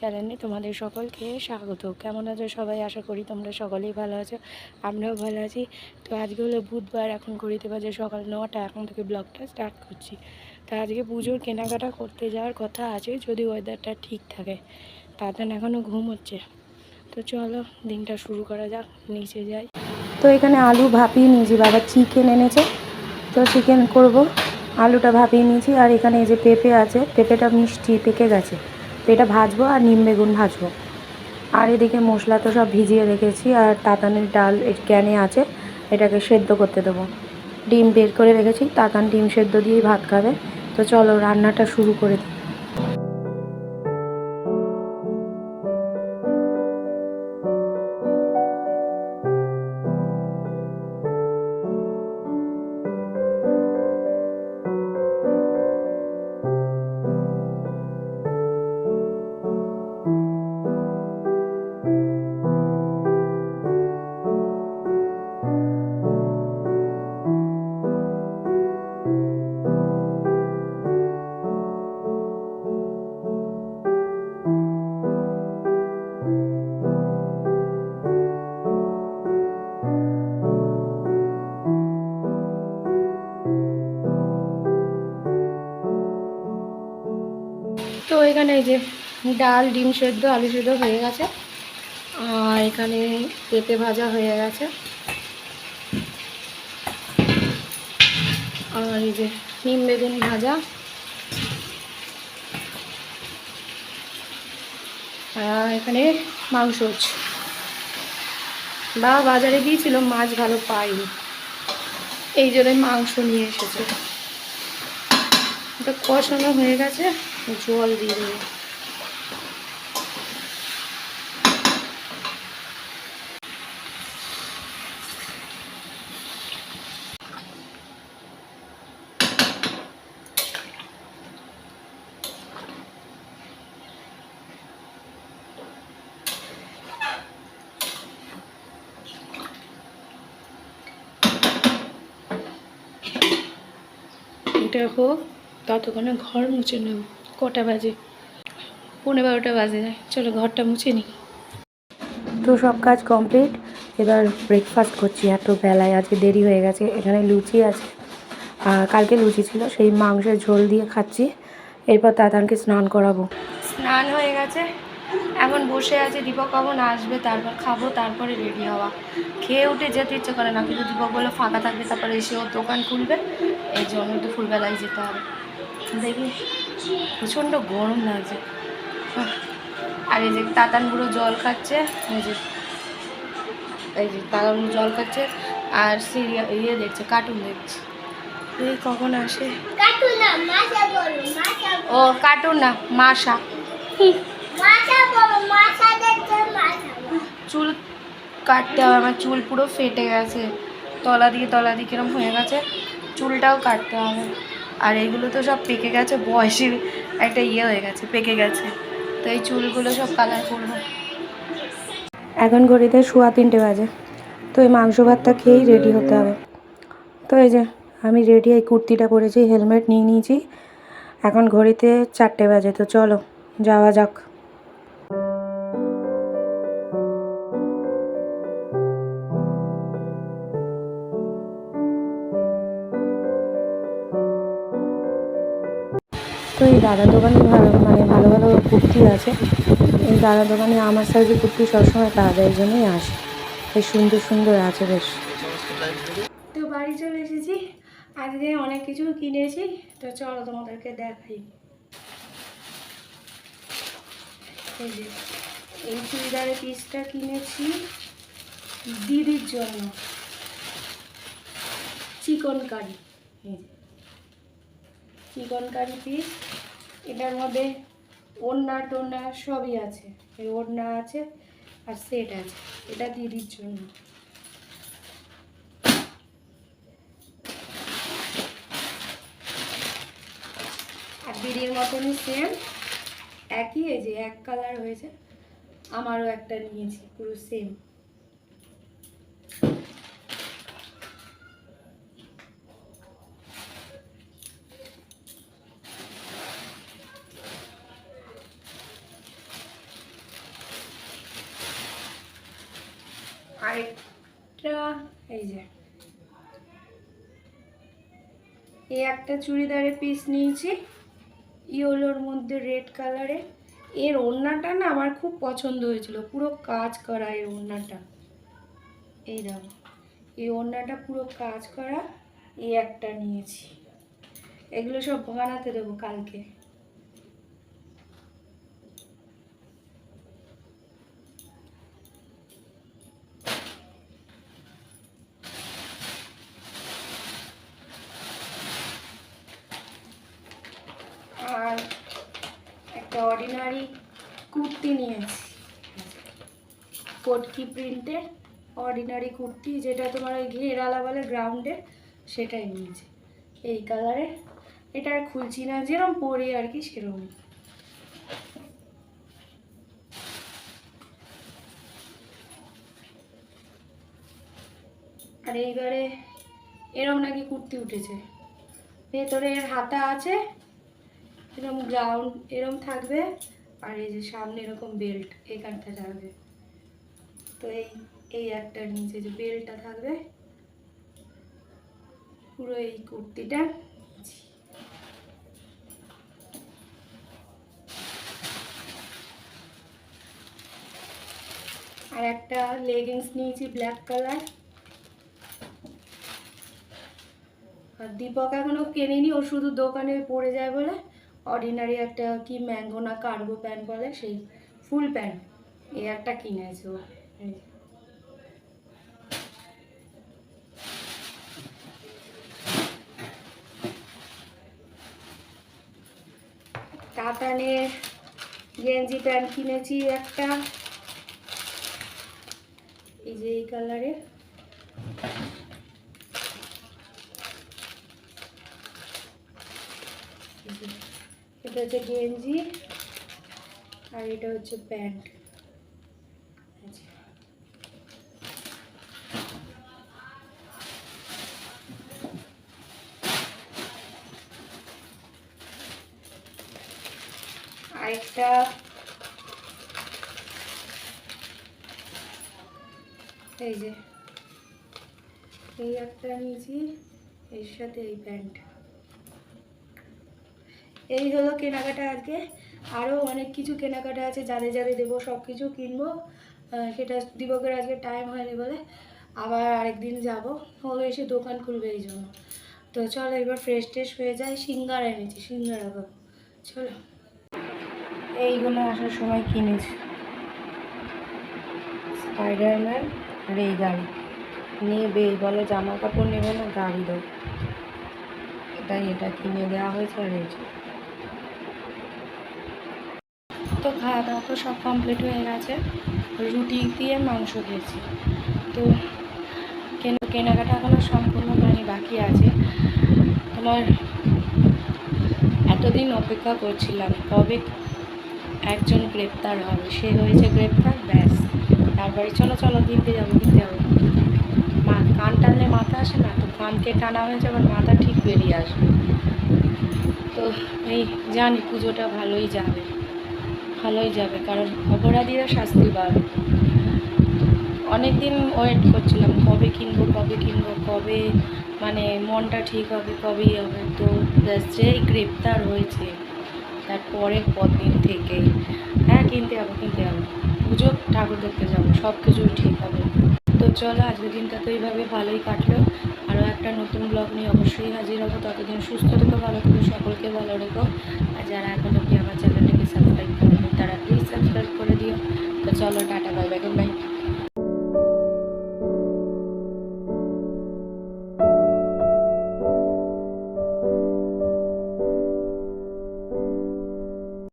চ্যানেলে তোমাদের সকলকে স্বাগত। কেমন আছো সবাই? আশা করি তোমরা সকলেই ভালো আছো, আমরাও ভালো আছি। তো আজকে হলো বুধবার, এখন ঘড়িতে বাজে সকাল নটা, এখন থেকে ব্লগটা স্টার্ট করছি। তো আজকে পুজোর কেনাকাটা করতে যাওয়ার কথা আছে, যদি ওয়েদারটা ঠিক থাকে। তাদের এখনও ঘুম হচ্ছে। তো চলো, দিনটা শুরু করা যাক, নিচে যাই। তো এখানে আলু ভাপিয়ে নিয়েছি, বাবা চিকেন এনেছে। তো চিকেন করব। আলুটা ভাপিয়ে নিয়েছি, আর এখানে এই যে পেঁপে আছে, পেঁপেটা মিষ্টি পেকে গেছে। তো এটা ভাজবো আর নিম বেগুন ভাজবো। আর এদিকে মশলা তো সব ভিজিয়ে রেখেছি আর তাতানের ডাল ক্যানে আছে, এটাকে সেদ্ধ করতে দেবো। ডিম বের করে রেখেছি, তাতান ডিম সেদ্ধ দিয়েই ভাত খাবে। তো চলো রান্নাটা শুরু করে দিই। যে ডাল, ডিম সেদ্ধ, আলু সেদ্ধ হয়ে গেছে। আর এখানে পেঁপে ভাজা হয়ে গেছে। আর এই যে নিম বেগুন ভাজা। আর এখানে মাংস হচ্ছে। বা বাজারে গিয়েছিল, মাছ ভালো পাইনি। এই জন্য মাংস নিয়ে এসেছে। এটা কষানো হয়ে গেছে, জল দিয়ে এটা হোক ততক্ষণে ঘর মুছে নেব। কটা বাজে? পনেরো বারোটা বাজে। যায় চলো ঘরটা মুছে নিই তো সব কাজ কমপ্লিট। এবার ব্রেকফাস্ট করছি। এত বেলায় আজকে দেরি হয়ে গেছে। এখানে লুচি আছে। আর কালকে লুচি ছিল। সেই মাংসের ঝোল দিয়ে খাচ্ছি। এরপর তাতানকে স্নান করাবো। স্নান হয়ে গেছে। এখন বসে আছে দীপক কখন আসবে তারপর খাব তারপরে রেডি হওয়া। খেয়ে উঠে যেতে ইচ্ছে করে না কিন্তু দীপক বলে ফাঁকা থাকবে তারপরে এসে ও দোকান খুলবে এই জন্য ফুলবেলায় যেতে হবে। দেখি প্রচণ্ড গরম লাগছে। আর এই যে তাতান বুড়ো জল খাচ্ছে এই যে এই যে তাতান বুড়ো জল খাচ্ছে আর সিরিয়াল ইয়ে দেখছে কার্টুন দেখছে। এই কখন আসে? ও কার্টুন না মাসা মাছা বলো মাছা দেখতে মাছা চুল কাটতে হবে, আমার চুল পুরো ফেটে গেছে। তলা দিয়ে তলা দিয়ে কিরম হয়ে গেছে, চুলটাও কাটতে হবে। আর এইগুলো তো সব পেকে গেছে, বয়সের একটা ইয়ে হয়ে গেছে, পেকে গেছে। তো এই চুলগুলো সব কালার করব। এখন ঘড়িতে শোয়া তিনটে বাজে। তো এই মাংস ভাতটা খেয়েই রেডি হতে হবে। তো এই যে, আমি রেডি এই কুর্তিটা পরেছি হেলমেট নিয়ে নিয়েছি। এখন ঘড়িতে চারটে বাজে, তো চলো, যাওয়া যাক। দাদার দোকানে ভালো মানে ভালো ভালো কুর্তি আছে। এই দাদার দোকানে আমার সাইজের কুর্তি সবসময় পাওয়া যায় জন্যই আসে। বেশ সুন্দর সুন্দর আছে বেশ। তো বাড়ি চলে এসেছি। আজকে অনেক কিছু কিনেছি। তো চলো তোমাদেরকে দেখাই। এই চুড়িদারের পিসটা কিনেছি দিদির জন্য। চিকন কারি। চিকন কারি পিস এটার মধ্যে ওড়না টোড়না সবই আছে। এই ওড়না আছে আর সেট আছে। এটা দিদির জন্য আর দিদির মতনই সেম একই এই যে এক কালার হয়েছে, আমারও একটা নিয়েছি, পুরো সেম আরেকটা, এই যে। এই একটা চুড়িদারের পিস নিয়েছি, ইয়োলোর মধ্যে রেড কালারে এর ওড়নাটা না আমার খুব পছন্দ হয়েছিল, পুরো কাজ করা এর ওড়নাটা। এই দেখো, এই ওড়নাটা পুরো কাজ করা, এই একটা নিয়েছি। এগুলো সব বানাতে দেবো কালকে আর একটা অর্ডিনারি কুর্তি নিয়েছি। পটকি প্রিন্টের অর্ডিনারি কুর্তি, যেটা তোমার ওই ঘেরালা বলে গ্রাউন্ডে সেটাই নিয়েছি। এই কালারে এটা আর খুলছি না যেরকম পরি আর কি সেরকম আর এইবারে এরম নাকি কুর্তি উঠেছে। ভেতরে হাতা আছে এরকম গ্রাউন্ড এরকম থাকবে। আর এই যে সামনে এরকম বেল্ট এখানটা থাকবে। তো এই এই একটা নিচে যে বেল্টটা থাকবে, পুরো এই কুর্তিটা। আর একটা লেগিংস নিয়েছি ব্ল্যাক কালার আর দীপক এখনও কেনেনি, ও শুধু দোকানে পড়ে যায় বলে। অর্ডিনারি একটা কি ম্যাঙ্গো না কার্গো প্যান্ট বলে সেই ফুল প্যান্ট এই একটা কিনেছে ও। গেঞ্জি প্যান্ট কিনেছি একটা। এই যে এই কালারের এই যে, এটা হচ্ছে গেঞ্জি আর এটা হচ্ছে প্যান্ট। আরেকটা এই যে, এই একটা নিয়েছি, এর সাথে এই প্যান্ট এই হলো কেনাকাটা আজকে। আরও অনেক কিছু কেনাকাটা আছে, যাদের যাদের দেবো সব কিছু কিনবো সেটা দিবকের আজকে টাইম হয়নি বলে। আবার আরেকদিন যাব। ও এসে দোকান খুলবে এই জন্য। তো চলো এবার ফ্রেশ ট্রেশ হয়ে যায়, সিঙ্গারা এনেছি, সিঙ্গারা খাব। চলো। এইগুলো আসার সময় কিনেছি। স্পাইডারম্যান আর এই গাড়ি। নেবে বলে জামা কাপড় নেবে না, গাড়ি দাও। এটাই, এটা কিনে দেওয়া হয়েছে আর এই যে। তো খাওয়া দাওয়া তো সব কমপ্লিট হয়ে গেছে। রুটি দিয়ে মাংস খেয়েছি। তো কেন- কেনাকাটা এখনও সম্পূর্ণ প্রাণী বাকি আছে। তোমার এতদিন অপেক্ষা করছিলাম, কবে একজন গ্রেপ্তার হবে? সে হয়েছে গ্রেপ্তার? ব্যাস। তারপরে চলো চলো কিনতে যাব কিনতে যাব। মা, কান টানলে মাথা আসে না? তো কানকে টানা হয়েছে, আবার মাথা ঠিক বেরিয়ে আসবে। তো এই জানি পুজোটা ভালোই যাবে। ভালোই যাবে, কারণ অপরাধীরা শাস্তি পাবে অনেক দিন ওয়েট করছিলাম, কবে কিনবো কবে কিনবো, কবে মানে মনটা ঠিক হবে, কবেই হবে। তো যেই গ্রেপ্তার হয়েছে, তার পরের দিন থেকে হ্যাঁ কিনতে যাব কিনতে যাব। পুজো, ঠাকুর দেখতে যাব সব কিছুই ঠিক হবে। তো চলো, আজকের দিনটা তো এইভাবে ভালোই কাটলো। আরও একটা নতুন ব্লগ নিয়ে অবশ্যই হাজির হব। ততদিন সুস্থ থেকো, ভালো থেকো, সকলকে ভালো রেখো। আর যারা এখন